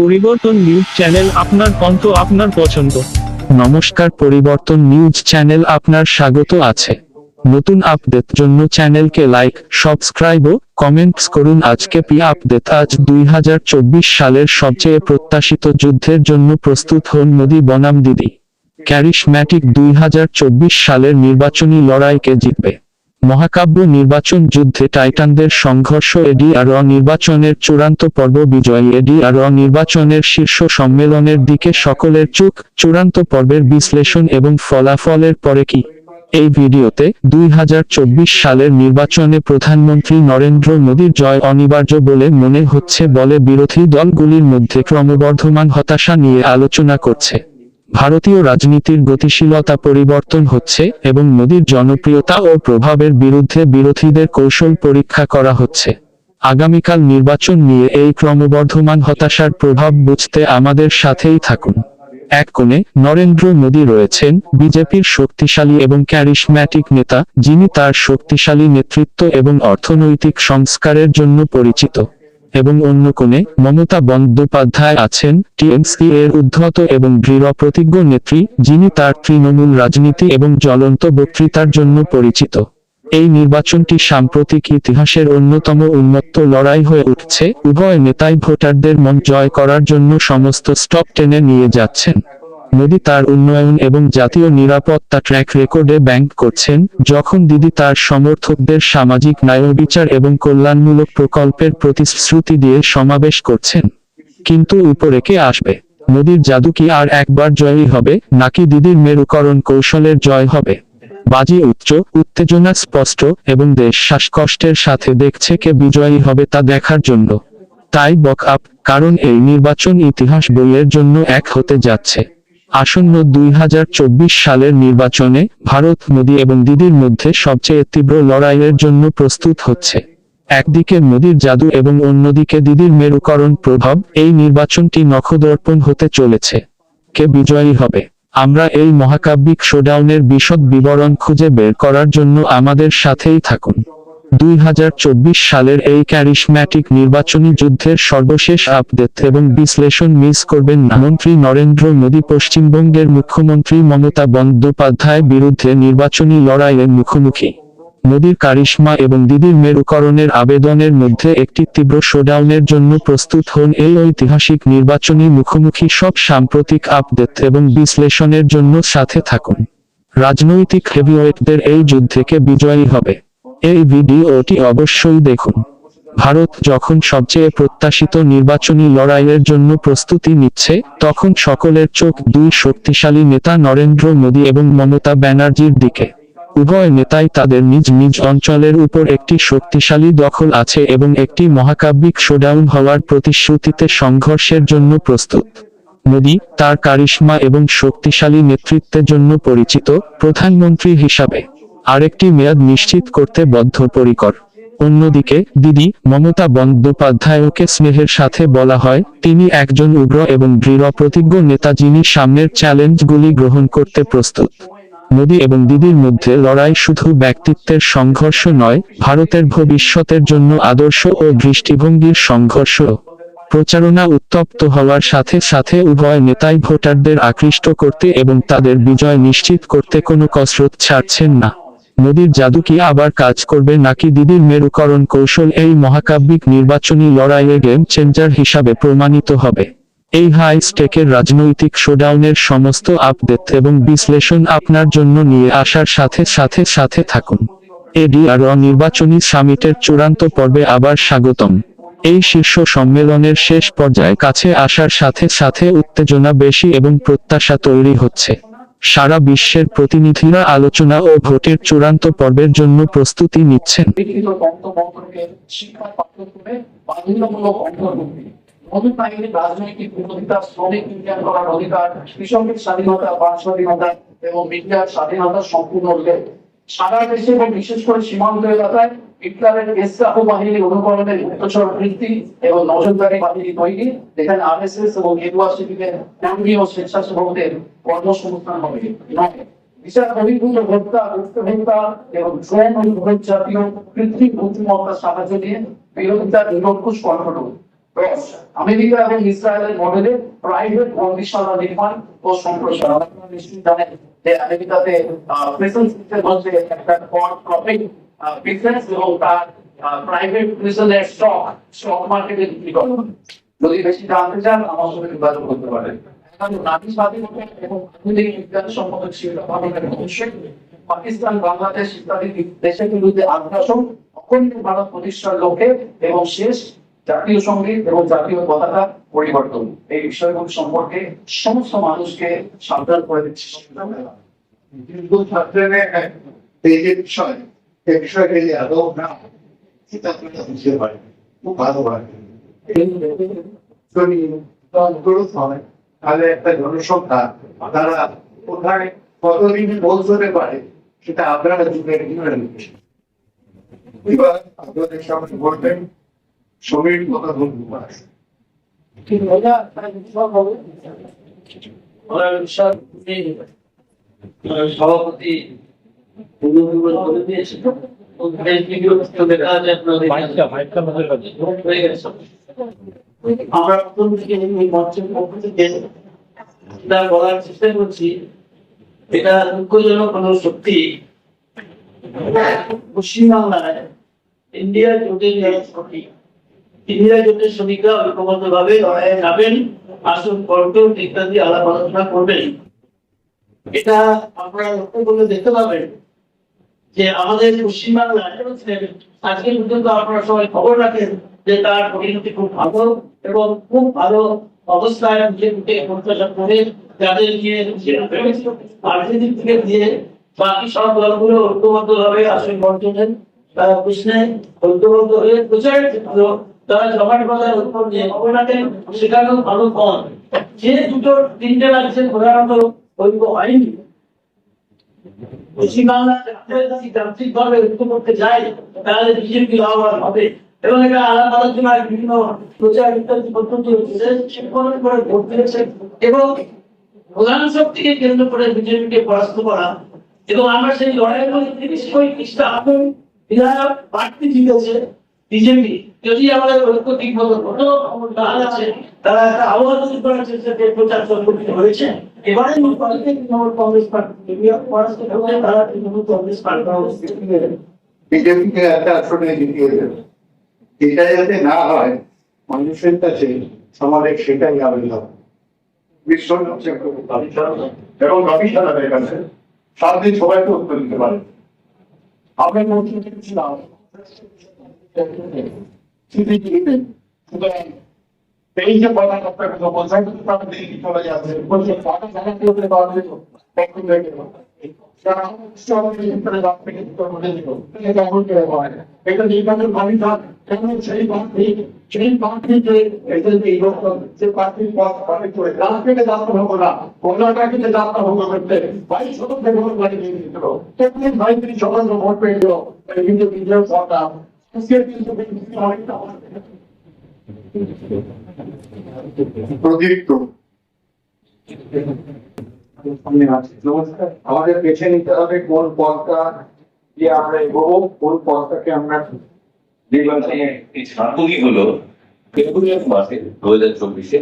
পরিবর্তন news channel আপনার কণ্ঠ আপনার পছন্দ। নমস্কার, পরিবর্তন নিউজ চ্যানেল আপনার স্বাগত আছে। নতুন আপডেট জন্য চ্যানেলকে লাইক, সাবস্ক্রাইব ও কমেন্টস করুন। আজকে পি আপডেট, আজ দুই হাজার চব্বিশ সালের সবচেয়ে প্রত্যাশিত যুদ্ধের জন্য প্রস্তুত হন নদী বনাম দিদি। ক্যারিশম্যাটিক দুই সালের নির্বাচনী লড়াইকে জিতবে। মহাকাব্য নির্বাচন যুদ্ধে টাইটানদের সংঘর্ষ, এডি আর নির্বাচনের চূড়ান্ত পর্ব বিজয়ী, এডি আর নির্বাচনের শীর্ষ সম্মেলনের দিকে সকলের চোখ, চূড়ান্ত পর্বের বিশ্লেষণ এবং ফলাফলের পরে কি? এই ভিডিওতে দুই হাজার চব্বিশ সালের নির্বাচনে প্রধানমন্ত্রী নরেন্দ্র মোদীর জয় অনিবার্য বলে মনে হচ্ছে বলে বিরোধী দলগুলির মধ্যে ক্রমবর্ধমান হতাশা নিয়ে আলোচনা করছে। ভারতীয় রাজনীতির গতিশীলতা পরিবর্তন হচ্ছে এবং মোদীর জনপ্রিয়তা ও প্রভাবের বিরুদ্ধে বিরোধীদের কৌশল পরীক্ষা করা হচ্ছে। আগামীকাল নির্বাচন নিয়ে এই ক্রমবর্ধমান হতাশার প্রভাব বুঝতে আমাদের সাথেই থাকুন। এক কোণে নরেন্দ্র মোদী রয়েছেন, বিজেপির শক্তিশালী এবং ক্যারিশম্যাটিক নেতা, যিনি তার শক্তিশালী নেতৃত্ব এবং অর্থনৈতিক সংস্কারের জন্য পরিচিত। এবং অন্য কোণে মমতা বন্দ্যোপাধ্যায় আছেন, টিএমসি এর উদ্ধত এবং দৃঢ় প্রতিজ্ঞ নেত্রী, যিনি তার তৃণমূল রাজনীতি এবং জ্বলন্ত বক্তৃতার জন্য পরিচিত। এই নির্বাচনটি সাম্প্রতিক ইতিহাসের অন্যতম উন্মত্ত লড়াই হয়ে উঠছে। উভয় নেতাই ভোটারদের মন জয় করার জন্য সমস্ত স্টপ টেনে নিয়ে যাচ্ছেন। মোদি তার উন্নয়ন এবং জাতীয় নিরাপত্তা ট্র্যাক রেকর্ডে ব্যাংক করছেন, যখন দিদি তার সমর্থকদের সামাজিক ন্যায়বিচার এবং কল্যাণমূলক প্রকল্পের প্রতিশ্রুতি দিয়ে সমাবেশ করছেন, কিন্তু উপরে কে আসবে। মোদির জাদু কি আর একবার জয়ী হবে, নাকি দিদির মেরুকরণ কৌশলের জয় হবে? বাজি উচ্চ, উত্তেজনা স্পষ্ট এবং দেশ শ্বাসকষ্টের সাথে দেখছে কে বিজয়ী হবে তা দেখার জন্য। তাই বক আপ, কারণ এই নির্বাচন ইতিহাস বইয়ের জন্য এক হতে যাচ্ছে। আসন্ন দুই হাজার চব্বিশ সালের নির্বাচনে ভারত মোদী এবং দিদির মধ্যে সবচেয়ে তীব্র লড়াইয়ের জন্য প্রস্তুত হচ্ছে। একদিকে মোদীর জাদু এবং অন্যদিকে দিদির মেরুকরণ প্রভাব, এই নির্বাচনটি নখদর্পণ হতে চলেছে। কে বিজয়ী হবে? আমরা এই মহাকাব্যিক শোডাউনের বিশদ বিবরণ খুঁজে বের করার জন্য আমাদের সাথেই থাকুন। দুই হাজার চব্বিশ সালের এই ক্যারিশম্যাটিক নির্বাচনী যুদ্ধের সর্বশেষ আপডেট এবং বিশ্লেষণ মিস করবেন না মন্ত্রী নরেন্দ্র মোদী পশ্চিমবঙ্গের মুখ্যমন্ত্রী মমতা বন্দ্যোপাধ্যায় বিরুদ্ধে নির্বাচনী লড়াইয়ে মুখোমুখি। মোদীর কারিশমা এবং দিদির মেরুকরণের আবেদনের মধ্যে একটি তীব্র শোডাউনের জন্য প্রস্তুত হন এই ঐতিহাসিক নির্বাচনী মুখোমুখি সব সাম্প্রতিক আপডেট এবং বিশ্লেষণের জন্য সাথে থাকুন। রাজনৈতিক হেভিওয়েটদের এই যুদ্ধকে বিজয়ী হবে। এই ভিডিওটি অবশ্যই দেখুন। ভারত যখন সবচেয়ে প্রত্যাশিত নির্বাচনী লড়াইয়ের জন্য প্রস্তুতি নিচ্ছে, তখন সকলের চোখ দুই শক্তিশালী নেতা নরেন্দ্র মোদী এবং মমতা ব্যানার্জির দিকে। উভয় নেতাই তাদের নিজ নিজ অঞ্চলের উপর একটি শক্তিশালী দখল আছে এবং একটি মহাকাব্যিক শোডাউন হওয়ার প্রতিশ্রুতিতে সংঘর্ষের জন্য প্রস্তুত। মোদী তার কারিশ্মা এবং শক্তিশালী নেতৃত্বের জন্য পরিচিত প্রধানমন্ত্রী হিসাবে। আরেকটি মেয়াদ নিশ্চিত করতে বদ্ধপরিকর। অন্যদিকে, দিদি, মমতা বন্দ্যোপাধ্যায়কে স্নেহের সাথে বলা হয়, তিনি একজন উগ্র এবং দৃঢ় প্রতিজ্ঞ নেতা যিনি সামনের চ্যালেঞ্জগুলি গ্রহণ করতে প্রস্তুত। মোদী এবং দিদির মধ্যে লড়াই শুধু ব্যক্তিত্বের সংঘর্ষ নয়, ভারতের ভবিষ্যতের জন্য আদর্শ ও দৃষ্টিভঙ্গির সংঘর্ষ। প্রচারণা উত্তপ্ত হওয়ার সাথে সাথে উভয় নেতাই ভোটারদের আকৃষ্ট করতে এবং তাদের বিজয় নিশ্চিত করতে কোনো কসরত ছাড়ছেন না। মোদীর জাদু কি আবার কাজ করবে নাকি দিদির মেরুকরণ কৌশল এই মহাকাব্যিক নির্বাচনী লড়াইয়ে গেম চেঞ্জার হিসাবে প্রমাণিত হবে। এই হাই স্টেকের রাজনৈতিক শোডাউনের সমস্ত আপডেট এবং বিশ্লেষণ আপনার জন্য নিয়ে আসার সাথে সাথে সাথে থাকুন। এডিআর নির্বাচনী সামিটের চূড়ান্ত পর্বে আবার স্বাগতম। এই শীর্ষ সম্মেলনের শেষ পর্যায়ে কাছে আসার সাথে সাথে উত্তেজনা বেশি এবং প্রত্যাশা তৈরি হচ্ছে। সারা বিশ্বের প্রতিনিধিরা আলোচনা ও ভোটের চূড়ান্ত পর্বের জন্য প্রস্তুতি নিচ্ছেন। এবং মিডিয়ার স্বাধীনতা সম্পূর্ণরূপে সারা দেশে এবং বিশেষ করে সীমান্ত এলাকায় বিপ্লবের এসরাফ বাহিনীর অনুকরণের গুপ্তচর বৃত্তি এবং নজরদারি বাহিনী তৈরি, যেখানে আরএসএস এবং ইউনিভার্সিটিদের কেন্দ্রীয় স্বেচ্ছাসেবকদের কর্মসংস্থান হবে। বিচার বহির্ভূত হত্যা এবং ড্রোন জাতীয় কৃত্রিম বুদ্ধিমত্তার সাহায্য নিয়ে বিরোধিতার নিরঙ্কুশ কণ্ঠটুকু আমেরিকা এবং ইসরায়েলের মডেলে প্রাইভেট বন্দিশালা নির্মাণ ও সম্প্রসারণ। আপনারা নিশ্চয়ই জানেন যে আমেরিকাতে প্রেসেন্স মধ্যে একটা প্রফিট বিজনেস এবং তার প্রাইভেট প্রিজনের স্টক স্টক মার্কেটে বিক্রি করে। যদি বেশি জানতে চান, আমার সঙ্গে যোগাযোগ করতে পারেন। পাকিস্তান, বাংলাদেশ ইত্যাদি দেশের বিরুদ্ধে আগ্রাসন, অখণ্ড ভারত প্রতিষ্ঠার লক্ষ্যে এবং শেষ জাতীয় সংগীত এবং জাতীয় পতাকা পরিবর্তন। এই বিষয়গুলো সম্পর্কে সমস্ত মানুষকে সাবধান করে দিচ্ছে এই যে বিষয়, এই না আপনারা বুঝতে পারেন খুব ভালো গ্রোথ হয়, তাহলে একটা জনসংখ্যা, তারা কোথায় কতদিন পৌঁছতে পারে, সেটা আপনারা যুগের আপনাদের সামনে বলবেন সমীর কথা মজা সভাপতি করে দিয়েছে আমরা প্রথম থেকে এই মঞ্চের পক্ষ থেকে বলার চেষ্টা করছি এটা দুঃখজনক হলো সত্যি। পশ্চিমবাংলায় ইন্ডিয়া জোটের যারা শ্রমিকরা ঐক্যবদ্ধ ভাবে লড়াইয়ে যাবেন আসন ইত্যাদি আলাপ আলোচনা করবেন। এটা আপনারা লক্ষ্য করলে দেখতে পাবেন যে আমাদের আপনারা সবাই খবর রাখেন যে তার পরিণতি খুব ভালো এবং খুব ভালো অবস্থায় বিজেপিকে প্রত্যাশা করে যাদের নিয়ে রাজনীতিক থেকে দিয়ে বাকি সব দলগুলো ঐক্যবদ্ধ ভাবে আসন তারা প্রশ্নে ঐক্যবদ্ধ হয়ে প্রচার ক্ষেত্র তারা জমাট বাজার দিয়ে খবর রাখেন সেখানেও ভালো কম যে দুটো তিনটে রাজ্যের প্রধানত ঐক্য হয়নি। পশ্চিমবাংলা এবং এটা আলাপ শক্তিকে কেন্দ্র করে বিজেপিকে পরাস্ত সেই মধ্যে তিরিশ পঁয়ত্রিশটা আসন বিধায়ক প্রার্থী জিতেছে। বিজেপি, যদি আমাদের ঐক্য ঠিক মতো হতো না আছে, তারা একটা আবহাওয়া তৈরি করার চেষ্টা করে প্রচার সংগঠিত হয়েছে। এবারে পার্টি, তৃণমূল কংগ্রেস পার্টি, তারা তৃণমূল কংগ্রেস পার্টি বিজেপিকে একটা আসনে জিতিয়ে দেবে। এটা যাতে না হয়, মানুষের কাছে আমাদের সেটাই বিশ্ব এবং কমিশনারের কাছে সাত দিন সবাইকে উত্তর দিতে পারে। আমরা মন্ত্রী ছিলাম। সুতরাং এই যে পতাকা আপনাকে তো বলছেন তারা দিল্লি চলে যাচ্ছে বলছে টাকা জানা কি হতে পারবে তো তখন দেখে যারা সবাই ভিতরে রাখবে কিন্তু মনে দিল এটা এমন করে হয় এটা নির্বাচন ভাবি থাক কেমন সেই প্রার্থী সেই প্রার্থীকে এই রকম যে প্রার্থীর পথ পাবে করে রাজপেটে যাত্রা হব না কর্ণাটকে যাত্রা হব করতে ভাই ছোট থেকে ভোট বাড়ি দিয়ে দিল তেমনি ভাই তিনি স্বতন্ত্র ভোট পেয়ে গেল কিন্তু বিজয় সরকার প্রদীপ্ত। আমাদের বেছে নিতে হবে কোন পথটা দিয়ে আমরা এগোবো কোন পথটাকে আমরা নির্বাচনে এই হলো ফেব্রুয়ারি মাসে দু হাজার চব্বিশে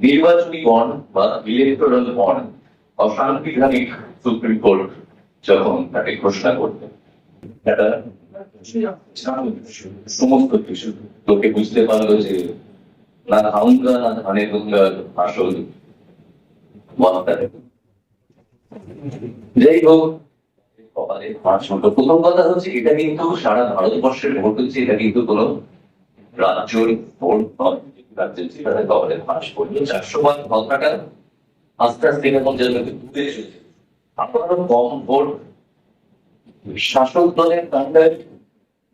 নির্বাচনী বন্ড বা ইলেকটোরাল বন্ড অসাংবিধানিক সুপ্রিম কোর্ট যখন তাকে ঘোষণা করবে এটা সমস্ত কিছু লোকে বুঝতে পারল যে না না ধানের গঙ্গার আসল যাই হোক প্রথম কথা হচ্ছে এটা কিন্তু সারা ভারতবর্ষের ভোট হচ্ছে এটা কিন্তু কোনো রাজ্যের আস্তে আস্তে এসেছে কম ভোট শাসক দলের কাণ্ডের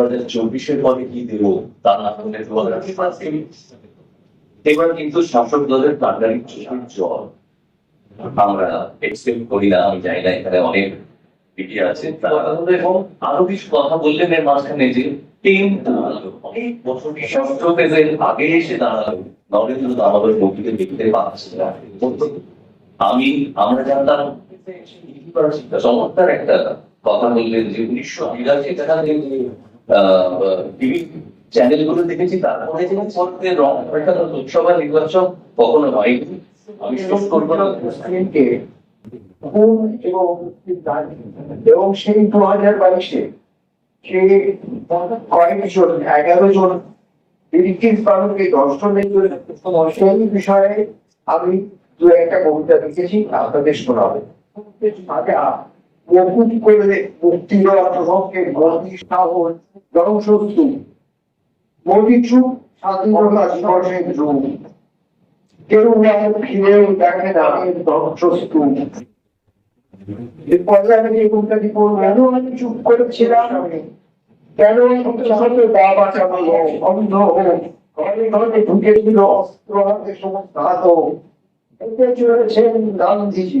হাজার চব্বিশের পরে কি না এবার কিন্তু শাসক দলের আমরা আমি জানি না, এখানে অনেক আরও কিছু কথা বললেন এর মাঝখানে যে টিম দাঁড়াল। অনেক বছর আগে এসে দাঁড়াল। নরেন্দ্র দামোদর দেখতে পাচ্ছে আমি, আমরা জানতাম, চমৎকার একটা কথা বললেন যে উনিশশো বিরাশি টাকা দেখেছি তারপরে যে রং একটা লোকসভা নির্বাচন কখনো হয়নি করব না মুসলিমকে এবং সেই দু হাজার বাইশে সে কয়েকজন এগারো জন ব্রিটিশ জন্য সেই বিষয়ে আমি দু একটা কবিতা লিখেছি আপনাদের শোনাবো মুকুট করে মুক্তির অর্থকে গতি সাহস জনশত্রু। মরিচু স্বাধীনতা দিবসের রূপ কেউ না ফিরেও দেখে না ধ্বংসস্তূপ এরপরে আমি এই কবিতাটি পড়ব কেন আমি চুপ করেছিলাম? কেন সাথে গা বাঁচানো অন্ধ ঘরে ঘরে ঢুকেছিল অস্ত্র, হাতে সমস্ত হাত। এতে চলেছেন গান্ধীজি।